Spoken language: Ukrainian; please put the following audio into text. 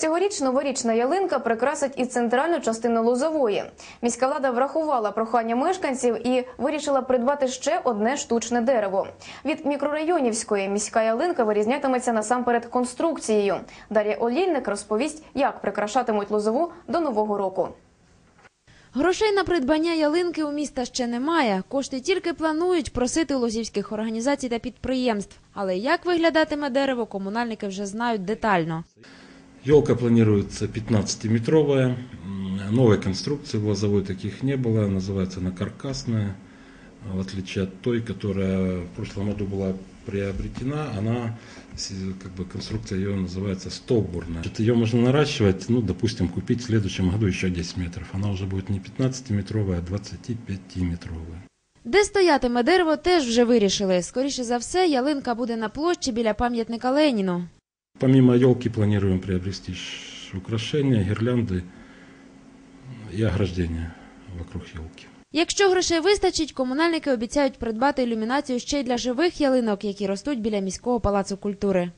Цьогоріч новорічна ялинка прикрасить і центральну частину Лозової. Міська влада врахувала прохання мешканців і вирішила придбати ще одне штучне дерево. Від мікрорайонівської міська ялинка вирізнятиметься насамперед конструкцією. Дар'я Олійник розповість, як прикрашатимуть Лозову до нового року. Грошей на придбання ялинки у міста ще немає. Кошти тільки планують просити лозівських організацій та підприємств. Але як виглядатиме дерево, комунальники вже знають детально. Елка планируется 15-метровая. М, Новой конструкции в лозовой таких не было. Называется она каркасная. В отличие от той, которая в прошлом году была приобретена, она, с- как бы конструкция ее называется столбурная. Ее можно наращивать, ну, допустим, купить в следующем году еще 10 метров. Она уже будет не 15-метровая, а 25-метровая. Де стоятиме дерево, теж вже вирішили. Скоріше за все, ялинка буде на площі біля пам'ятника Леніну. Помимо елки планируем приобрести украшения, гирлянды и ограждения вокруг елки. Якщо грошей вистачить, комунальники обіцяють придбати ілюмінацію ще й для живих ялинок, які ростуть біля міського палацу культури.